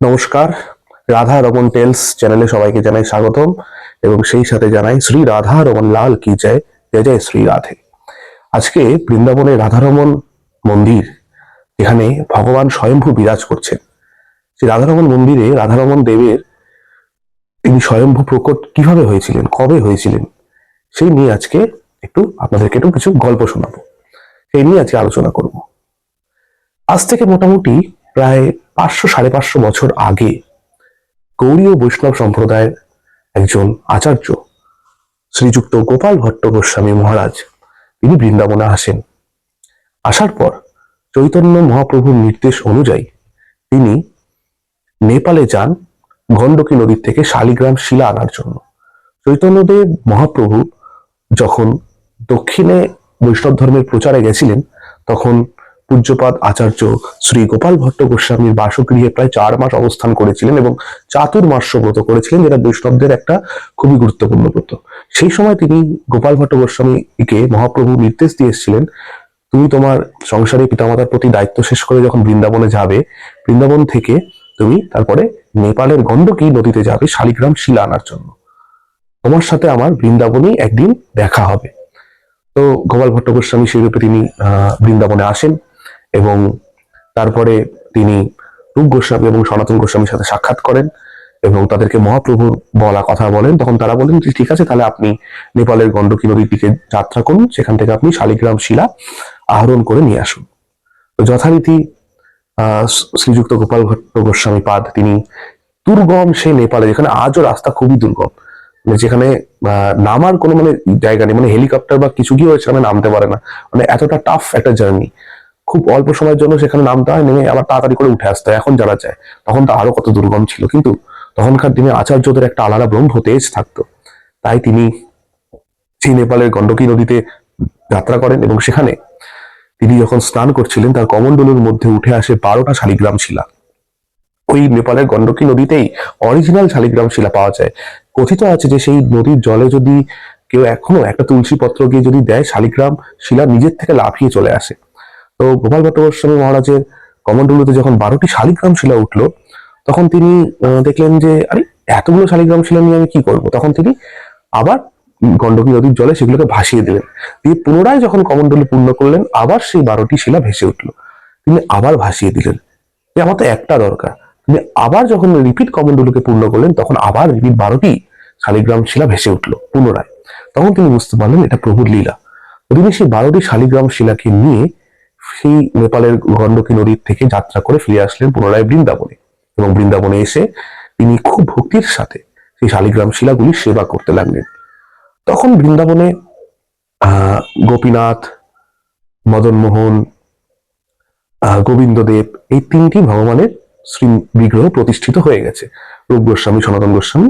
নমস্কার, রাধা রমন টেলস চ্যানেলে সবাইকে জানাই স্বাগতম এবং সেই সাথে জানাই শ্রী রাধা রমন লাল কি জয় জয় জয় শ্রী রাধে। আজকে বৃন্দাবনে রাধারমন মন্দির, এখানে ভগবান স্বয়ংভূ বিরাজ করছেন। সেই রাধারমন মন্দিরে রাধারমন দেবের তিনি স্বয়ংভূ প্রকট কীভাবে হয়েছিলেন, কবে হয়েছিলেন, সেই নিয়ে আজকে একটু আপনাদেরকে একটু কিছু গল্প শোনাবো। সেই নিয়ে আজকে আলোচনা করব। আজ থেকে মোটামুটি প্রায় পাঁচশো, সাড়ে পাঁচশো বছর আগে গৌরীয় বৈষ্ণব সম্প্রদায়ের একজন আচার্য শ্রীযুক্ত গোপাল ভট্ট গোস্বামী মহারাজ, তিনি বৃন্দাবনে আসেন। আসার পর চৈতন্য মহাপ্রভুর নির্দেশ অনুযায়ী তিনি নেপালে যান গণ্ডকী নদীর থেকে শালিগ্রাম শিলা আনার জন্য। চৈতন্যদেব মহাপ্রভু যখন দক্ষিণে বৈষ্ণব ধর্মের প্রচারে গেছিলেন, তখন পূজ্যপাদ আচার্য শ্রী গোপাল ভট্ট গোস্বামীর বাসগৃহে প্রায় চার মাস অবস্থান করেছিলেন এবং চাতুর্মাস্য ব্রত করেছিলেন, যেটা বৈষ্ণবদের একটা খুবই গুরুত্বপূর্ণ ব্রত। সেই সময় তিনি গোপাল ভট্ট গোস্বামীকে মহাপ্রভু নির্দেশ দিয়ে এসেছিলেন, তুমি তোমার সংসারে পিতামাতার প্রতি দায়িত্ব শেষ করে যখন বৃন্দাবনে যাবে, বৃন্দাবন থেকে তুমি তারপরে নেপালের গণ্ডকী নদীতে যাবে শালিগ্রাম শিলা আনার জন্য। তোমার সাথে আমার বৃন্দাবনেই একদিন দেখা হবে। তো গোপাল ভট্ট গোস্বামী সেই রূপে তিনি বৃন্দাবনে আসেন। এবং তারপরে তিনি রূপ গোস্বামী এবং সনাতন গোস্বামীর সাথে সাক্ষাৎ করেন এবং তাদেরকে মহাপ্রভুর বলা কথা বলেন, তখন তারা বলেন যে ঠিক আছে, তাহলে আপনি নেপালের গণ্ডকী নদীর দিকে যাত্রা করুন, সেখান থেকে আপনি শালিগ্রাম শিলা আহরণ করে নিয়ে আসুন। তো যথারীতি শ্রীযুক্ত গোপাল ভট্ট গোস্বামী পাদ, তিনি দুর্গম সেই নেপালে, যেখানে আজও রাস্তা খুবই দুর্গম মানে যেখানে নামার কোনো মানে জায়গা নেই মানে হেলিকপ্টার বা কিছু গিয়েও মানে নামতে পারে না মানে এতটা টাফ একটা জার্নি খুব অল্প সময়ের জন্য সেখানে নামতে হয় নেমে আবার তাড়াতাড়ি করে উঠে আসতে হয়। এখন যারা যায় তখন তো আরও কত দুর্গম ছিল। কিন্তু তখনকার দিনে আচার্যদের একটা আলাদা ব্রহ্ম তেজ থাকতো। তাই তিনি সেই নেপালের গণ্ডকী নদীতে যাত্রা করেন এবং সেখানে তিনি যখন স্নান করছিলেন, তার কমণ্ডলুর মধ্যে উঠে আসে বারোটা শালিগ্রাম শিলা। ওই নেপালের গণ্ডকী নদীতেই অরিজিনাল শালিগ্রাম শিলা পাওয়া যায়। কথিত আছে যে সেই নদীর জলে যদি কেউ এখনও একটা তুলসী পত্র গিয়ে যদি দেয়, শালিগ্রাম শিলা নিজের থেকে লাফিয়ে চলে আসে। তো গোপাল ভট্ট গোস্বামী মহারাজের কমণ্ডলুতে যখন বারোটি শালিগ্রাম শিলা উঠল, তখন তিনি দেখলেন যে, আরে, এতগুলো শালিগ্রাম শিলা নিয়ে আমি কি করব? তখন তিনি আবার গণ্ডকী নদীর জলে সেগুলোকে ভাসিয়ে দিলেন। দিয়ে পুনরায় যখন কমণ্ডলু পূর্ণ করলেন, আবার সেই বারোটি শিলা ভেসে উঠল। তিনি আবার ভাসিয়ে দিলেন। আমার তো একটা দরকার। তিনি আবার যখন রিপিট কমণ্ডলুকে পূর্ণ করলেন, তখন আবার রিপিট বারোটি শালিগ্রাম শিলা ভেসে উঠল, পুনরায়। তখন তিনি বুঝতে পারলেন এটা প্রভুর লীলা। তিনি সেই বারোটি শালিগ্রাম শিলাকে নিয়ে সেই নেপালের গণ্ডকী নদীর থেকে যাত্রা করে ফিরে আসলেন পুনরায় বৃন্দাবনে। এবং বৃন্দাবনে এসে তিনি খুব ভক্তির সাথে সেই শালিগ্রাম শিলাগুলি সেবা করতে লাগলেন। তখন বৃন্দাবনে গোপীনাথ, মদনমোহন গোবিন্দদেব এই তিনটি ভগবানের শ্রী বিগ্রহ প্রতিষ্ঠিত হয়ে গেছে। রূপ গোস্বামী, সনাতন গোস্বামী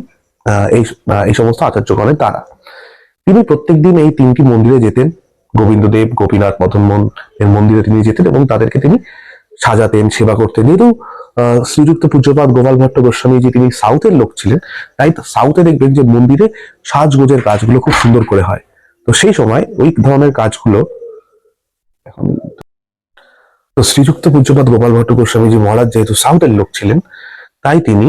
এই এই সমস্ত আচার্যগণের দ্বারা। তিনি প্রত্যেকদিন এই তিনটি মন্দিরে যেতেন। গোবিন্দদেব, গোপীনাথ মদনমোহন এর মন্দিরে তিনি যেতেন এবং তাদেরকে তিনি সাজাতেন, সেবা করতেন। যেহেতু শ্রীযুক্ত পূজ্যপাত গোপাল ভট্ট গোস্বামী যে তিনি সাউথের লোক ছিলেন, তাই সাউথে দেখবেন যে মন্দিরে সাজগোজের কাজগুলো খুব সুন্দর করে হয়। তো সেই সময় ওই ধরনের কাজগুলো এখন তো শ্রীযুক্ত পূজ্যপাত গোপাল ভট্ট গোস্বামী যে মহারাজ যেহেতু সাউথের লোক ছিলেন, তাই তিনি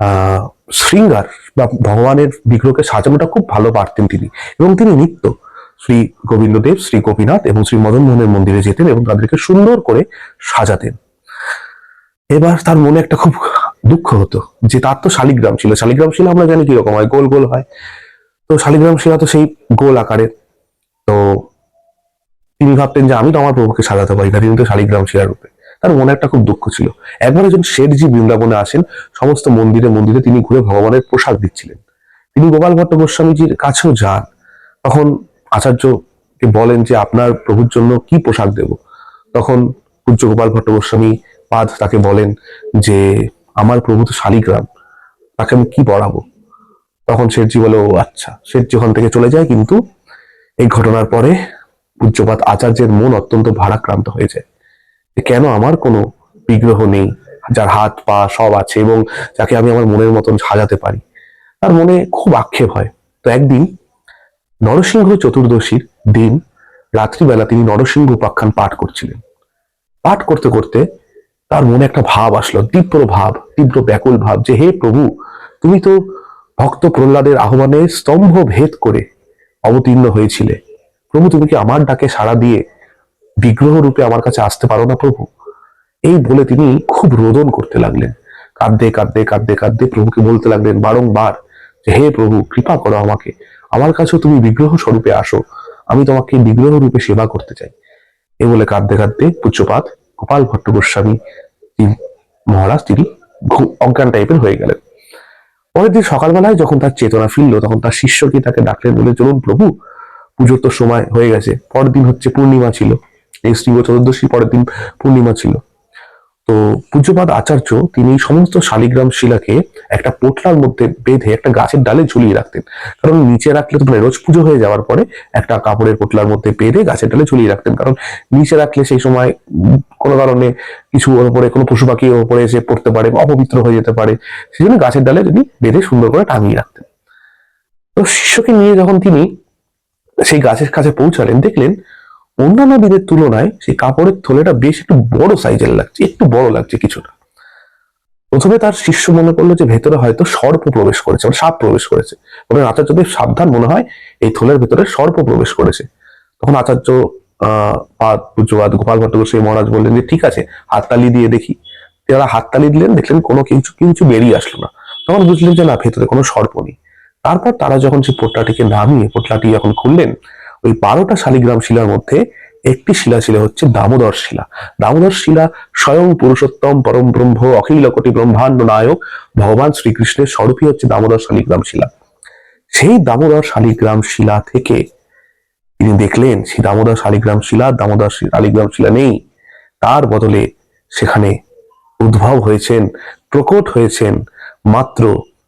আহ শৃঙ্গার বা ভগবানের বিগ্রহকে সাজানোটা খুব ভালো পারতেন তিনি। এবং তিনি নিত্য শ্রী গোবিন্দদেব, শ্রী গোপীনাথ এবং শ্রী মদন মোহনের মন্দিরে যেতেন এবং তাদেরকে সুন্দর করে সাজাতেন। এবার তার মনে একটা খুব দুঃখ হতো যে তার তো শালিগ্রাম ছিল। শালিগ্রাম শিলা আমরা জানি কীরকম হয়, গোল গোল হয়। তো শালিগ্রাম শিলা তো সেই গোল আকারের তো তিনি ভাবতেন যে আমি তো আমার প্রভুকে সাজাতে পারি না, তিনি তো শালিগ্রাম শিলার রূপে। তার মনে একটা খুব দুঃখ ছিল। একবার একজন শেঠজি বৃন্দাবনে আসেন, সমস্ত মন্দিরে মন্দিরে তিনি ঘুরে ভগবানের পোশাক দিচ্ছিলেন। তিনি গোপাল ভট্ট গোস্বামীজির কাছেও যান। তখন আচার্যকে বলেন যে আপনার প্রভুর জন্য কি পোশাক দেব? তখন পূজ্য গোপাল ভট্ট গোস্বামী পাদ তাকে বলেন যে, আমার প্রভু তো শালিগ্রাম, তাকে আমি কি পড়াবো? তখন শেঠজি বলে, ও আচ্ছা। শেঠজি ওখান থেকে চলে যায়, কিন্তু এই ঘটনার পরে পূজ্যপাত আচার্যের মন অত্যন্ত ভারাক্রান্ত হয়ে যায়। কেন আমার কোনো বিগ্রহ নেই, যার হাত পা সব আছে এবং যাকে আমি আমার মনের মতন সাজাতে পারি? তার মনে খুব আক্ষেপ হয়। তো একদিন নরসিংহ চতুর্দশীর দিন রাত্রিবেলা তিনি নরসিংহ উপাখ্যান পাঠ করছিলেন। পাঠ করতে করতে তার মনে একটা ভাব আসলো, তীব্র ভাব, তীব্র ব্যাকুল ভাব যে, হে প্রভু, তুমি তো ভক্ত প্রহ্লাদের আহ্বানে স্তম্ভ ভেদ করে অবতীর্ণ হয়েছিলে। প্রভু, তুমি কি আমার ডাকে সাড়া দিয়ে বিগ্রহ রূপে আমার কাছে আসতে পারো না প্রভু? এই বলে তিনি খুব রোদন করতে লাগলেন। কাঁদতে কাঁদতে কাঁদতে কাঁদতে প্রভুকে বলতে লাগলেন বারংবার যে, হে প্রভু, কৃপা করো আমাকে। আমার কাছেও তুমি বিগ্রহ স্বরূপে আসো। আমি তোমাকে বিগ্রহ রূপে সেবা করতে চাই। এ বলে কাঁদতে কাঁদতে পুষ্যপাত গোপাল ভট্ট গোস্বামী মহারাজ তিনি অজ্ঞান টাইপের হয়ে গেলেন। পরের দিন সকালবেলায় যখন তার চেতনা ফিরল, তখন তার শিষ্যকে তাকে ডাকলেন বলে, চলুন প্রভু, পুজোর তো সময় হয়ে গেছে। পরের দিন হচ্ছে পূর্ণিমা ছিল। এই শ্রী চতুর্দশী পরের দিন পূর্ণিমা ছিল। তো পূজ্যপাদ আচার্য তিনি সমস্ত শালিগ্রাম শিলাকে একটা পোটলার মধ্যে বেঁধে একটা গাছের ডালে ঝুলিয়ে রাখতেন। কারণ নিচে রাখলে তো মানে রোজ পুজো হয়ে যাওয়ার পরে একটা কাপড়ের পোটলার মধ্যে বেঁধে গাছের ডালে ঝুলিয়ে রাখতেন। কারণ নিচে রাখলে সেই সময় কোনো কারণে কিছু ওর উপরে কোনো পশু পাখি ওর উপরে এসে পড়তে পারে বা অপবিত্র হয়ে যেতে পারে, সেই জন্য গাছের ডালে তিনি বেঁধে সুন্দর করে টাঙিয়ে রাখতেন। তো শিষ্যকে নিয়ে যখন তিনি সেই গাছের কাছে পৌঁছালেন, দেখলেন অন্যান্য দিনের তুলনায় সেই কাপড়ের থলেটা বেশ একটু বড় সাইজের লাগছে, একটু বড় লাগছে কিছুটা। প্রথমে তার শিষ্য মনে করল যে ভেতরে হয়তো সর্প প্রবেশ করেছে মানে সাপ প্রবেশ করেছে। তবে আচার্যদের সাবধান মনে হয় এই থলের ভেতরে সর্প প্রবেশ করেছে। তখন আচার্য আহ পাদ পূজ্যবাদ গোপাল ভট্ট সেই মহারাজ বললেন যে, ঠিক আছে, হাততালি দিয়ে দেখি। যারা হাততালি দিলেন, দেখলেন কোনো কিছু কিছু বেরিয়ে আসলো না। তখন বুঝলেন যে না, ভেতরে কোনো সর্প নেই। তারপর তারা যখন সেই পোটলাটিকে নামিয়ে, পোটলাটি যখন খুললেন ওই বারোটা শালিগ্রাম শিলার মধ্যে একটি শিলা ছিল, হচ্ছে দামোদর শিলা। দামোদর শিলা স্বয়ং পুরুষোত্তম, পরম ব্রহ্ম, অখিল কোটি ব্রহ্মাণ্ড নায়ক, ভগবান শ্রীকৃষ্ণের স্বরূপই হচ্ছে দামোদর শালিগ্রাম শিলা। সেই দামোদর শালিগ্রাম শিলা থেকে তিনি দেখলেন, সেই দামোদর শালিগ্রাম শিলা, দামোদর শালিগ্রাম শিলা নেই। তার বদলে সেখানে উদ্ভব হয়েছেন, প্রকট হয়েছেন মাত্র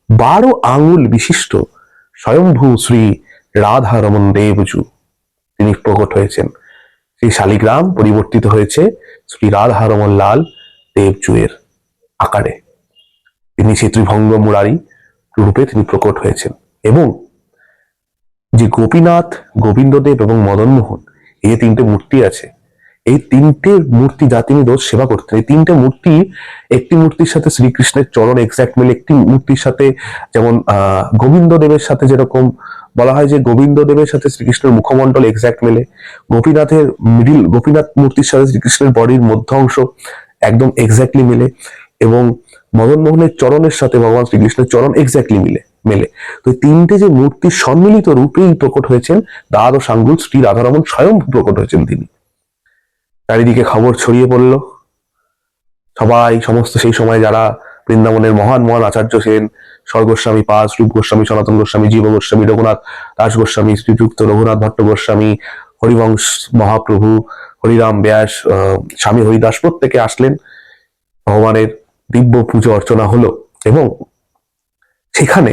বারো আঙুল বিশিষ্ট স্বয়ংভূ শ্রী রাধা রমন দেবজু। তিনি প্রকট হয়েছেন। সেই শালিগ্রাম পরিবর্তিত হয়েছে শ্রী রাধা রমন লাল দেবজুয়ের আকারে। তিনি সেই ত্রিভঙ্গ মুরারি রূপে তিনি প্রকট হয়েছেন এবং যে গোপীনাথ, গোবিন্দদেব এবং মদনমোহন এই যে তিনটে মূর্তি আছে এই তিনটে মূর্তি যা তিনি রোজ সেবা করতেন এই তিনটে মূর্তি একটি মূর্তির সাথে শ্রীকৃষ্ণের চরণ এক্সাক্ট মিলে একটি মূর্তির সাথে যেমন গোবিন্দ দেবের সাথে যেরকম বলা হয় যে গোবিন্দ দেবের সাথে শ্রীকৃষ্ণের মুখমণ্ডল এক্সাক্ট মেলে গোপীনাথের মিডিল গোপীনাথ মূর্তির সাথে শ্রীকৃষ্ণের বডির মধ্য অংশ একদম এক্স্যাক্টলি মিলে এবং মদন মোহনের চরণের সাথে ভগবান শ্রীকৃষ্ণের চরণ এক্স্যাক্টলি মিলে, মেলে। তো তিনটে যে মূর্তির সম্মিলিত রূপেই প্রকট হয়েছেন, দ্বাদশ আঙ্গুল শ্রী রাধারমন স্বয়ং প্রকট হয়েছেন তিনি। চারিদিকে খবর ছড়িয়ে পড়ল। সবাই, সমস্ত সেই সময় যারা বৃন্দাবনের মহান মহান আচার্য সেন, স্বর্গোস্বামী পাস রূপ গোস্বামী সনাতন গোস্বামী জীব গোস্বামী রঘুনাথ দাস গোস্বামী শ্রীযুক্ত রঘুনাথ ভট্ট গোস্বামী হরিবংশ মহাপ্রভু, হরিরাম ব্যাস স্বামী হরিদাস প্রত্যেকে আসলেন। ভগবানের দিব্য পুজো অর্চনা হলো এবং সেখানে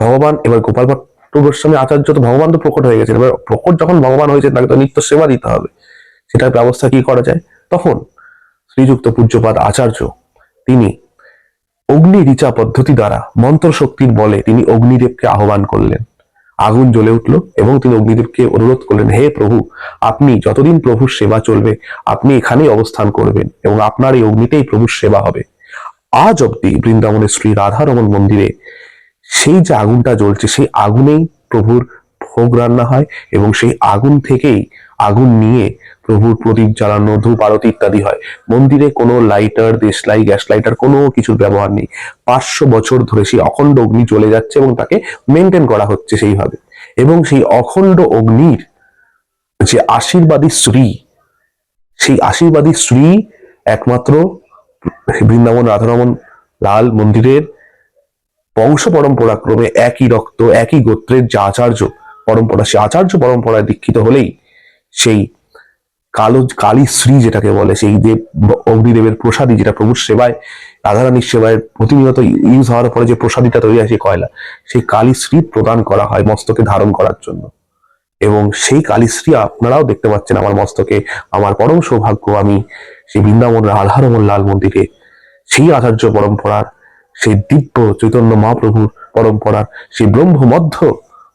ভগবান, এবার গোপাল ভট্ট গোস্বামী আচার্য তো ভগবান তো প্রকট হয়ে গেছেন। এবার প্রকট যখন ভগবান হয়েছে তাকে তো নিত্য সেবা দিতে হবে। সেটার ব্যবস্থা কি করা যায়? তখন শ্রীযুক্ত পূজ্যপাদ আচার্য, তিনি অগ্নি ঋচা পদ্ধতি দ্বারা মন্ত্র শক্তির বলে তিনি অগ্নিদেবকে আহ্বান করলেন। আগুন জ্বলে উঠল এবং তিনি অগ্নিদেবকে অনুরোধ করলেন, হে প্রভু, আপনি যতদিন প্রভুর সেবা চলবে, আপনি এখানেই অবস্থান করবেন এবং আপনার এই অগ্নিতেই প্রভুর সেবা হবে। আজ অব্দি বৃন্দাবনের শ্রী রাধারমন মন্দিরে সেই যে আগুনটা জ্বলছে, সেই আগুনেই প্রভুর ভোগ রান্না হয় এবং সেই আগুন থেকেই আগুন নিয়ে প্রভুর প্রদীপ জ্বালানো, ধূপ, আরতি ইত্যাদি হয়। মন্দিরে কোনো লাইটার দেশলাই গ্যাস লাইটার কোনো কিছুর ব্যবহার নেই। পাঁচশো বছর ধরে সেই অখণ্ড অগ্নি চলে যাচ্ছে এবং তাকে মেনটেন করা হচ্ছে সেইভাবে। এবং সেই অখণ্ড অগ্নির যে আশীর্বাদী শ্রী, সেই আশীর্বাদী শ্রী একমাত্র বৃন্দাবন রাধারমন লাল মন্দিরের বংশ পরম্পরাক্রমে একই রক্ত, একই গোত্রের যে আচার্য পরম্পরা, সে আচার্য পরম্পরায় দীক্ষিত হলেই সেই কালো, কালী শ্রী যেটাকে বলে, সেই দেব অগ্নিদেবের প্রসাদী, যেটা প্রভুর সেবায়, রাধারানীর সেবায় প্রতিনিয়ত ইউজ হওয়ার পরে যে প্রসাদীটা তৈরি হয়, সেই কয়লা, সেই কালী শ্রী প্রদান করা হয় মস্তকে ধারণ করার জন্য। এবং সেই কালীশ্রী আপনারাও দেখতে পাচ্ছেন আমার মস্তকে, আমার পরম সৌভাগ্য, আমি সেই বৃন্দাবন রাধারমন লাল মন্দিরে, সেই আচার্য পরম্পরার, সেই দিব্য চৈতন্য মহাপ্রভুর পরম্পরার, সেই ব্রহ্মমধ্য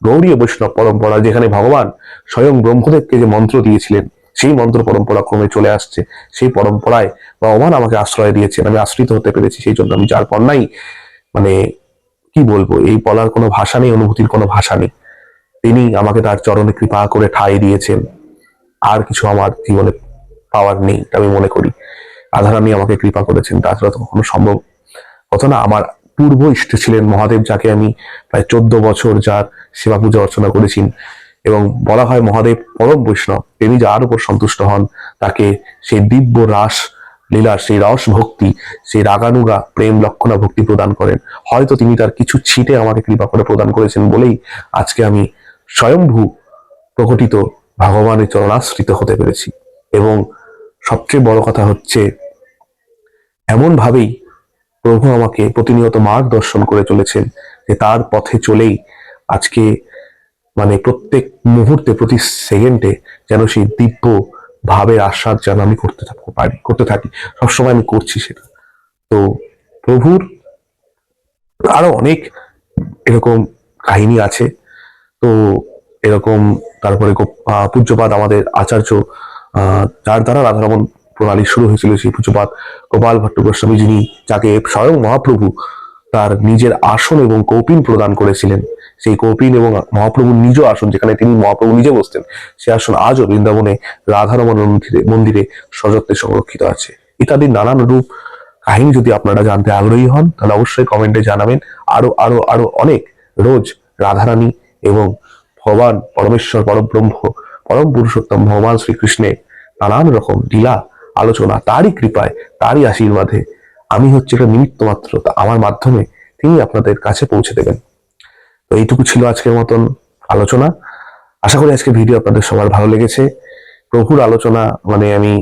গৌরীয় বৈষ্ণব পরম্পরা যেখানে ভগবান স্বয়ং ব্রহ্মদেবকে যে মন্ত্র দিয়েছিলেন, সেই মন্ত্র পরম্পরা ক্রমে চলে আসছে। সেই পরম্পরায় ভগবান আমাকে আশ্রয় দিয়েছেন, আমি আশ্রিত হতে পেরেছি, সেই জন্য আমি যার পণ্যাই মানে কি বলব, এই বলার কোনো ভাষা নেই, অনুভূতির কোনো ভাষা নেই। তিনি আমাকে তার চরণে কৃপা করে ঠাঁই দিয়েছেন। আর কিছু আমার জীবনে পাওয়ার নেই আমি মনে করি। রাধারানী আমাকে কৃপা করেছেন, তাছাড়া তো কখনো সম্ভব হতো না, আমার পূর্ব ইষ্ট ছিলেন মহাদেব, যাকে আমি প্রায় চোদ্দ বছর যার সেবা পূজা অর্চনা করেছি। এবং বলা হয় মহাদেব পরম বৈষ্ণব, তিনি যার উপর সন্তুষ্ট হন, তাকে সেই দিব্য রাস লীলার সেই রস ভক্তি, সেই রাগানুগা প্রেম লক্ষণা ভক্তি প্রদান করেন। হয়তো তিনি তার কিছু ছিটে আমাকে কৃপা করে প্রদান করেছেন বলেই আজকে আমি স্বয়ংভূ প্রকটিত ভগবানের চরণাশ্রিত হতে পেরেছি। এবং সবচেয়ে বড় কথা হচ্ছে এমন ভাবেই প্রভু আমাকে প্রতিনিয়ত মার্গদর্শন করে চলেছেন যে তার পথে চলেই আজকে মানে প্রত্যেক মুহূর্তে, প্রতি সেকেন্ডে যেন সেই দিব্য ভাবের আস্বাদ যেন আমি করতে থাকতে পারি, করতে থাকি। সবসময় আমি করছি সেটা। তো প্রভুর আরও অনেক এরকম কাহিনী আছে। তো এরকম তারপরে পূজ্যপাদ আমাদের আচার্য যার দ্বারা রাধারমন প্রণালী শুরু হয়েছিল সেই পুজোপাত গোপাল ভট্ট গোস্বামী যিনি, যাকে স্বয়ং মহাপ্রভু তার নিজের আসন এবং কৌপিন প্রদান করেছিলেন। সেই কৌপিন এবং মহাপ্রভুর নিজ আসন যেখানে তিনি মহাপ্রভু নিজে বসতেন সেই আসন আজও বৃন্দাবনে রাধারমন মন্দিরে মন্দিরে সযত্নে সংরক্ষিত আছে। ইত্যাদি নানান রূপ কাহিনী যদি আপনারা জানতে আগ্রহী হন, তাহলে অবশ্যই কমেন্টে জানাবেন। আরও আরও আরও অনেক রোজ রাধারানী এবং ভগবান পরমেশ্বর, পরব্রহ্ম, পরম পুরুষোত্তম, ভগবান শ্রীকৃষ্ণের নানান রকম লীলা আলোচনা, তারই কৃপায়, তারই আশীর্বাদে। আমি হচ্ছে একটা নিমিত্ত মাত্র আমার মাধ্যমে তিনি আপনাদের কাছে পৌঁছে দেবেন। তো এইটুকু ছিল আজকের মতন আলোচনা। আশা করি আজকে ভিডিও আপনাদের সবার ভালো লেগেছে। প্রভুর আলোচনা মানে আমি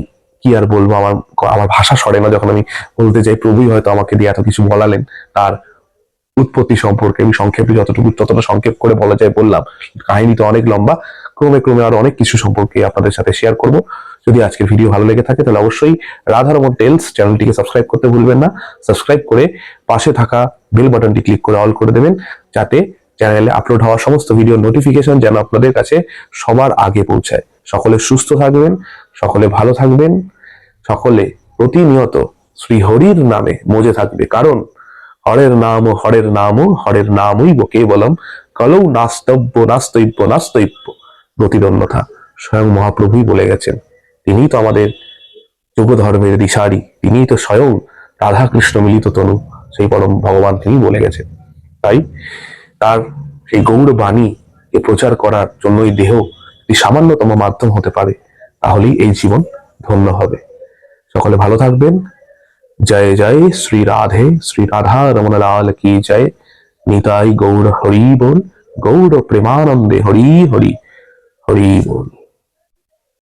কি আর বলব, আমার আমার ভাষা সরে না যখন আমি বলতে যাই, প্রভুই হয়তো আমাকে দিয়ে এত কিছু বলালেন। তার উৎপত্তি সম্পর্কে আমি সংক্ষেপে যতটুকু, ততটা সংক্ষেপ করে বলা যায় বললাম। কাহিনী তো অনেক লম্বা। ক্রমে ক্রমে আরও অনেক কিছু সম্পর্কে আপনাদের সাথে শেয়ার করব। যদি আজকের ভিডিও ভালো লেগে থাকে, তাহলে অবশ্যই রাধারমন টেলস চ্যানেলটিকে সাবস্ক্রাইব করতে ভুলবেন না। সাবস্ক্রাইব করে পাশে থাকা বেল বাটনটি ক্লিক করে অল করে দেবেন, যাতে চ্যানেলে আপলোড হওয়া সমস্ত ভিডিও নোটিফিকেশন যেন আপনাদের কাছে সবার আগে পৌঁছায়। সকলে সুস্থ থাকবেন, সকলে ভালো থাকবেন, সকলে প্রতিনিয়ত শ্রী হরির নামে মজে থাকবে। কারণ হরের নাম হরের নাম, হরের নামই কেবলম কলৌ নাস্তব্য, নাস্তৈব্য নাস্তৈব্য। প্রতিদ্বন্দ্বতা স্বয়ং মহাপ্রভুই বলে গেছেন। তিনিই তো আমাদের যুগ ধর্মের দিশারি। তিনিই তো স্বয়ং রাধা কৃষ্ণ মিলিত তনু, সেই পরম ভগবান তিনি বলে গেছেন। তাই তার সেই গৌর বাণীকে প্রচার করার জন্য এই দেহ যদি সামান্যতম মাধ্যম হতে পারে, তাহলেই এই জীবন ধন্য হবে। সকলে ভালো থাকবেন। জয় জয়, শ্রী রাধে, শ্রী রাধা রমন লাল কি জয়। নিতাই গৌর হরি বল গৌর প্রেমানন্দে হরি হরি হরি বল।